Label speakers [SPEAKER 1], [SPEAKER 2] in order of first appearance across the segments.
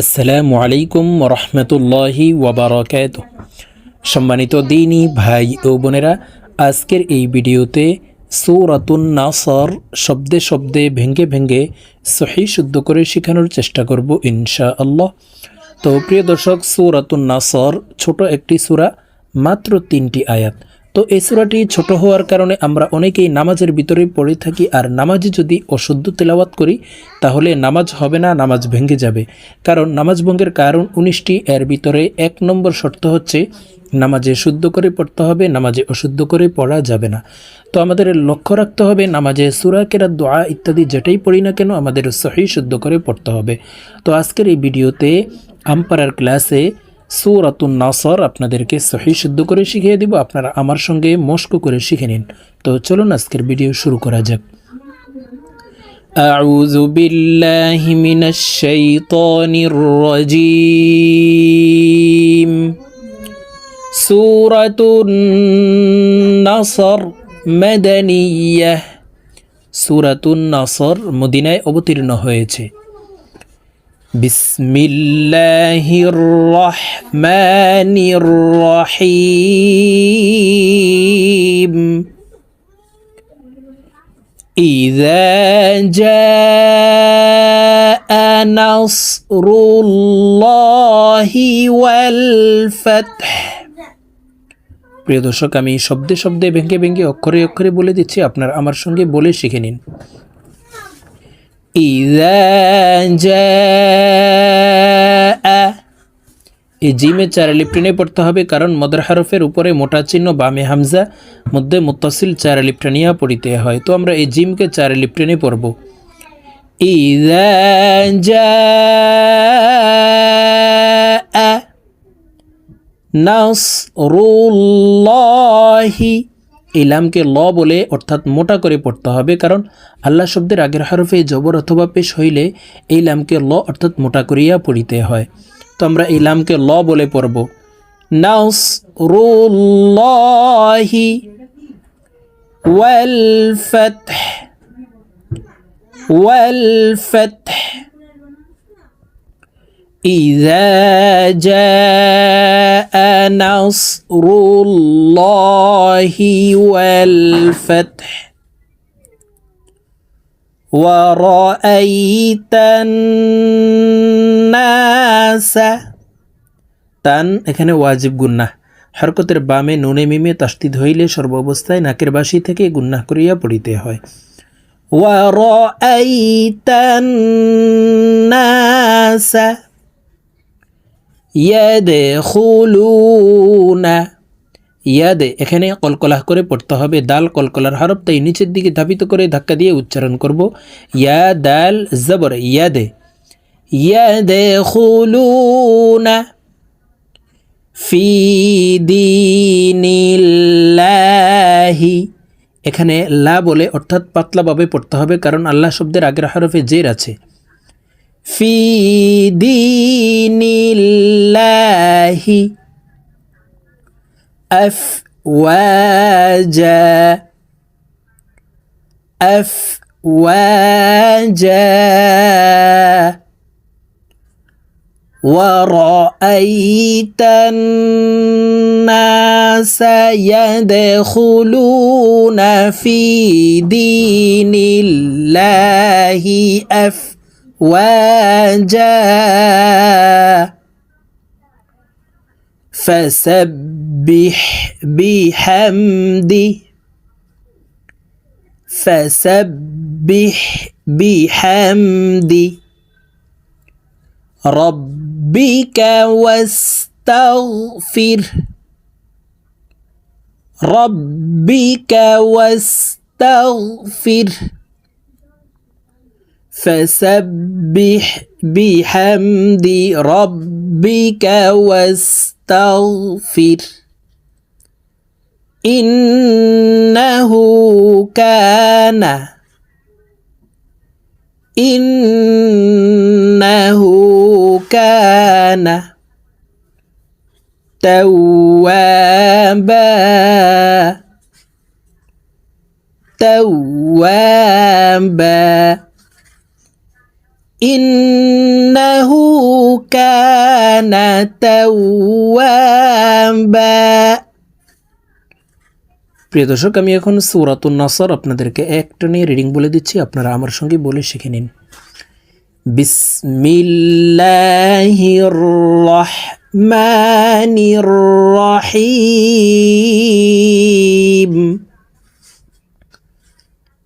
[SPEAKER 1] আসসালামু আলাইকুম রহমতুল্লাহি ওবরাকাত সম্মানিত দিনী ভাই ও বোনেরা, আজকের এই ভিডিওতে সৌরাতুন নাসর শব্দে শব্দে ভেঙ্গে ভেঙ্গে সহি শুদ্ধ করে শেখানোর চেষ্টা করব ইনশা আল্লাহ তো প্রিয় দর্শক, সৌরাতুন নাসর ছোট একটি সূরা, মাত্র তিনটি আয়াত। তো এই সূরাটি ছোট হওয়ার কারণে আমরা অনেকেই নামাজের ভিতরে পড়ে থাকি, আর নামাজে যদি অশুদ্ধ তেলাওয়াত করি, তাহলে নামাজ হবে না, নামাজ ভেঙে যাবে। কারণ নামাজ ভঙ্গের কারণ উনিশটি, এর ভিতরে এক নম্বর শর্ত হচ্ছে নামাজে শুদ্ধ করে পড়তে হবে, নামাজে অশুদ্ধ করে পড়া যাবে না। তো আমাদের লক্ষ্য রাখতে হবে নামাজে সুরা কেরা দোয়া ইত্যাদি যেটাই পড়ি না কেন আমাদের সহি শুদ্ধ করে পড়তে হবে। তো আজকের এই ভিডিওতে আম্পারার ক্লাসে সৌরাতুন নাসর আপনাদেরকে সহি শুদ্ধ করে শিখিয়ে দিব আপনারা আমার সঙ্গে মস্ক করে শিখে নিন তো চলুন আজকের ভিডিও শুরু করা যাক أعوذ بالله من الشيطان الرجيم سورة النصر مدنية سورة النصر মদিনায় অবতীর্ণ হয়েছে بسم الله الرحمن الرحيم إذا جاء نصر الله والفتح প্রিয় দর্শক আমি শব্দে শব্দে ভেঙ্গে ভেঙ্গে অক্ষরে অক্ষরে বলে দিচ্ছি আপনার আমার সঙ্গে বলে শিখে নিন ইদা এই জিমে চার আলিপ পড়তে হবে, কারণ মদর হারফের উপরে মোটা চিহ্ন বামে হামজা, মধ্যে মুত্তাসিল চার আলিপ পড়িতে হয়। তো আমরা এই জিমকে চার আলিপ টেনে পড়ব। ইদা যা নাসরুল্লাহি ইলামকে ল বলে অর্থাৎ মোটা করে পড়তে হবে, কারণ আল্লাহ শব্দের আগের হরফে জবর অথবা পেশ হইলে এই লামকে ল অর্থাৎ মোটা করিয়া পড়িতে হয়। তো আমরা এই লামকে ল বলে পড়ব। নাসরুল্লাহি ওয়াল ফাতহ ওয়াল ফাতহ। إذا جاء نصر الله والفتح ورأيت الناس তান এখানে ওয়াজিব গুন্নাহ হরকতের বামে নুনে মিমে তাস্তিদ হইলে সর্বাবস্থায় নাকের বাসি থেকে গুন্নাহ করিয়া পড়িতে হয় ورأيت الناس ইয়াদে, এখানে কলকলাহ করে পড়তে হবে। দাল কলকলার হরফ, তাই নিচের দিকে ধাপিত করে ধাক্কা দিয়ে উচ্চারণ করব। ইয়া দাল জবর, ইয়াদে। ইয়াদে খুলুনা ফি দিনিল্লাহি। এখানে লা বলে অর্থাৎ পাতলাভাবে পড়তে হবে, কারণ আল্লাহ শব্দের আগের হরফে জের আছে। في دين الله أفواجا أفواجا. ورأيت الناس يدخلون في دين الله أفواجا. واجا. فسبح بحمده فسبح بحمد. ربك واستغفر. ربك واستغفر. فسبح بحمد ربك واستغفر. إنه كان إنه كان توابا توابا. إنه كان توابا প্রিয় দর্শক আমি এখন সুরাতুন নাসর আপনাদেরকে একটা নিয়ে রিডিং বলে দিচ্ছি আপনারা আমার সঙ্গে বলে শিখে নিন বিসমিল্লাহির রহমানির রহিম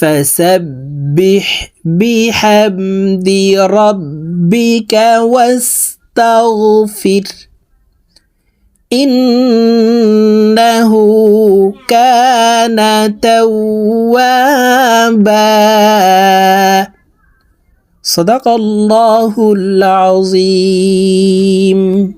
[SPEAKER 1] فسبح بحمد ربك واستغفر. إنه كان توابا. صدق الله العظيم.